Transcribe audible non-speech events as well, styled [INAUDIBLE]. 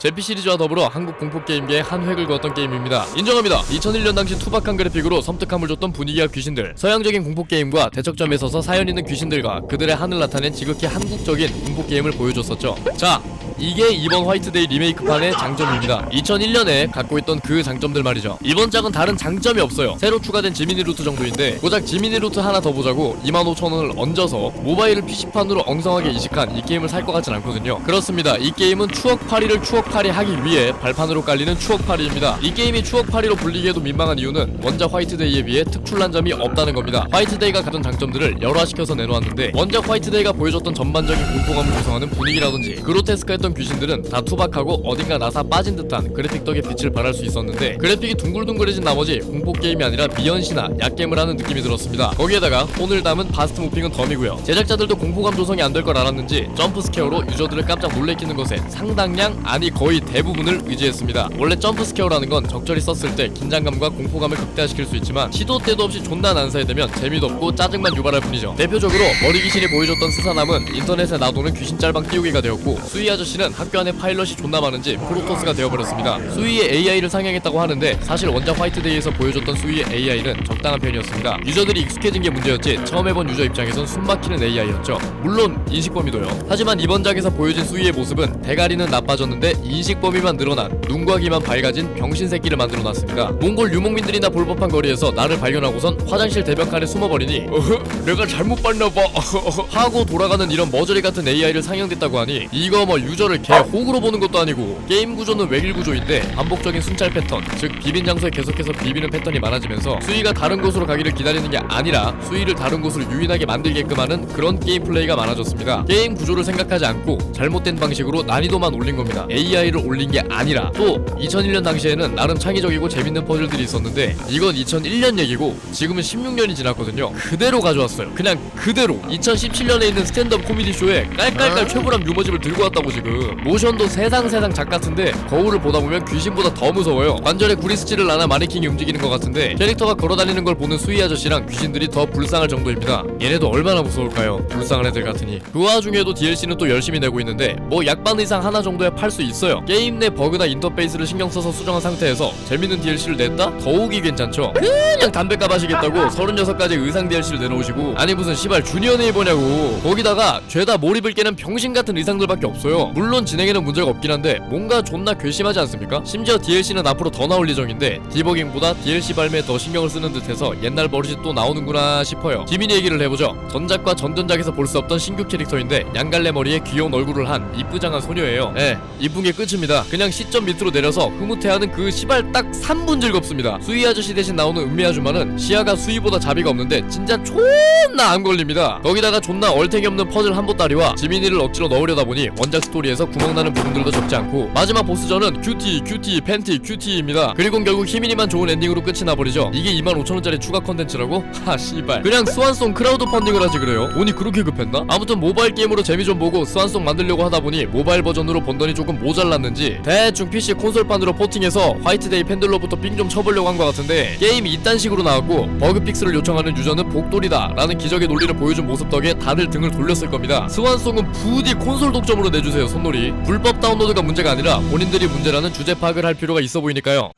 제피 시리즈와 더불어 한국 공포 게임계에 한 획을 그었던 게임입니다. 인정합니다. 2001년 당시 투박한 그래픽으로 섬뜩함을 줬던 분위기와 귀신들, 서양적인 공포 게임과 대척점에 서서 사연 있는 귀신들과 그들의 한을 나타낸 지극히 한국적인 공포 게임을 보여줬었죠. 자, 이게 이번 화이트데이 리메이크판의 장점입니다. 2001년에 갖고 있던 그 장점들 말이죠. 이번 작은 다른 장점이 없어요. 새로 추가된 지미니 루트 정도인데 고작 지미니 루트 하나 더 보자고 25,000원을 얹어서 모바일을 PC판으로 엉성하게 이식한 이 게임을 살 것 같진 않거든요. 그렇습니다. 이 게임은 추억팔이를 추억팔이 하기 위해 발판으로 깔리는 추억팔이입니다. 이 게임이 추억팔이로 불리기에도 민망한 이유는 원작 화이트데이에 비해 특출난 점이 없다는 겁니다. 화이트데이가 가진 장점들을 열화시켜서 내놓았는데 원작 화이트데이가 보여줬던 전반적인 공포감을 구성하는 분위기라든지 그로테스크했던 귀신들은 다 투박하고 어딘가 나사 빠진 듯한 그래픽 덕에 빛을 발할 수 있었는데 그래픽이 둥글둥글해진 나머지 공포 게임이 아니라 미연시나 약겜을 하는 느낌이 들었습니다. 거기에다가 오늘 담은 바스트 무핑은 덤이고요. 제작자들도 공포감 조성이 안 될 걸 알았는지 점프 스퀘어로 유저들을 깜짝 놀래키는 것에 상당량 아니 거의 대부분을 의지했습니다. 원래 점프 스퀘어라는 건 적절히 썼을 때 긴장감과 공포감을 극대화시킬 수 있지만 시도 때도 없이 존나 난사해되면 재미도 없고 짜증만 유발할 뿐이죠. 대표적으로 머리 귀신이 보여줬던 스사남은 인터넷에 나도는 귀신 짤방 띄우기가 되었고 수희 아저씨 는 학교 안에 파일럿이 존나 많은지 프로토스가 되어버렸습니다. 수희의 AI를 상향했다고 하는데 사실 원작 화이트데이에서 보여줬던 수희의 AI는 적당한 편이었습니다. 유저들이 익숙해진 게 문제였지 처음 해본 유저 입장에선 숨막히는 AI였죠. 물론 인식 범위도요. 하지만 이번 작에서 보여진 수희의 모습은 대가리는 나빠졌는데 인식 범위만 늘어난 눈과 귀만 밝아진 병신 새끼를 만들어놨습니다. 몽골 유목민들이나 볼 법한 거리에서 나를 발견하고선 화장실 대벽 안에 숨어버리니 어흐 내가 잘못 봤나봐 [LAUGHS] 하고 돌아가는 이런 머저리 같은 AI를 상영됐다고 하니 이거 뭐 유저 를개 호구로 보는 것도 아니고 게임 구조는 외길 구조인데 반복적인 순찰 패턴 즉 비빈 장소에 계속해서 비비는 패턴이 많아지면서 수위가 다른 곳으로 가기를 기다리는 게 아니라 수위를 다른 곳으로 유인하게 만들게끔 하는 그런 게임 플레이가 많아졌습니다. 게임 구조를 생각하지 않고 잘못된 방식으로 난이도만 올린 겁니다. AI를 올린 게 아니라 또 2001년 당시에는 나름 창의적이고 재밌는 퍼즐들이 있었는데 이건 2001년 얘기고 지금은 16년이 지났거든요. 그대로 가져왔어요. 그냥 그대로. 2017년에 있는 스탠드업 코미디 쇼에 깔깔깔 최불암 유머집을 들고 왔다고 지금 모션도 세상 세상 작 같은데 거울을 보다 보면 귀신보다 더 무서워요. 관절에 구리스치를 안아 마네킹이 움직이는 것 같은데 캐릭터가 걸어다니는 걸 보는 수희 아저씨랑 귀신들이 더 불쌍할 정도입니다. 얘네도 얼마나 무서울까요? 불쌍한 애들 같으니. 그 와중에도 DLC는 또 열심히 내고 있는데 뭐 약반 의상 하나 정도야 팔 수 있어요. 게임 내 버그나 인터페이스를 신경 써서 수정한 상태에서 재밌는 DLC를 냈다? 더욱이 괜찮죠? 그냥 담배값 하시겠다고 36가지 의상 DLC를 내놓으시고 아니 무슨 시발 주니어 네이버냐고. 거기다가 죄다 몰입을 깨는 병신 같은 의상들밖에 없어요 물론 진행에는 문제가 없긴 한데 뭔가 존나 괘씸하지 않습니까? 심지어 DLC는 앞으로 더 나올 예정인데 디버깅보다 DLC 발매에 더 신경을 쓰는 듯해서 옛날 버릇이 또 나오는구나 싶어요. 지민이 얘기를 해보죠. 전작과 전전작에서 볼 수 없던 신규 캐릭터인데 양갈래 머리에 귀여운 얼굴을 한 이쁘장한 소녀예요. 예 이쁜 게 끝입니다. 그냥 시점 밑으로 내려서 흐뭇해하는 그 시발 딱 3분 즐겁습니다. 수희 아저씨 대신 나오는 은미 아줌마는 시야가 수희보다 자비가 없는데 진짜 존나 안 걸립니다. 거기다가 존나 얼탱이 없는 퍼즐 한보따리와 지민이를 억지로 넣으려다 보니 원작 스토리에 서 구멍나는 부분들도 적지 않고 마지막 보스전은 큐티 큐티 팬티 큐티입니다. 그리고 결국 희민이만 좋은 엔딩으로 끝이 나버리죠. 이게 25,000원짜리 추가 컨텐츠라고? [LAUGHS] 하 씨발. 그냥 스완송 크라우드 펀딩을 하지 그래요. 돈이 그렇게 급했나? 아무튼 모바일 게임으로 재미 좀 보고 스완송 만들려고 하다 보니 모바일 버전으로 번 돈이 조금 모자랐는지 대충 PC 콘솔판으로 포팅해서 화이트데이 팬들로부터 삥 좀 쳐보려고 한 것 같은데 게임이 이딴 식으로 나왔고 버그 픽스를 요청하는 유저는 복돌이다 라는 기적의 논리를 보여준 모습 덕에 다들 등을 돌렸을 겁니다. 스완송은 부디 콘솔 독점으로 내주세요 손 놀이. 불법 다운로드가 문제가 아니라 본인들이 문제라는 주제 파악을 할 필요가 있어 보이니까요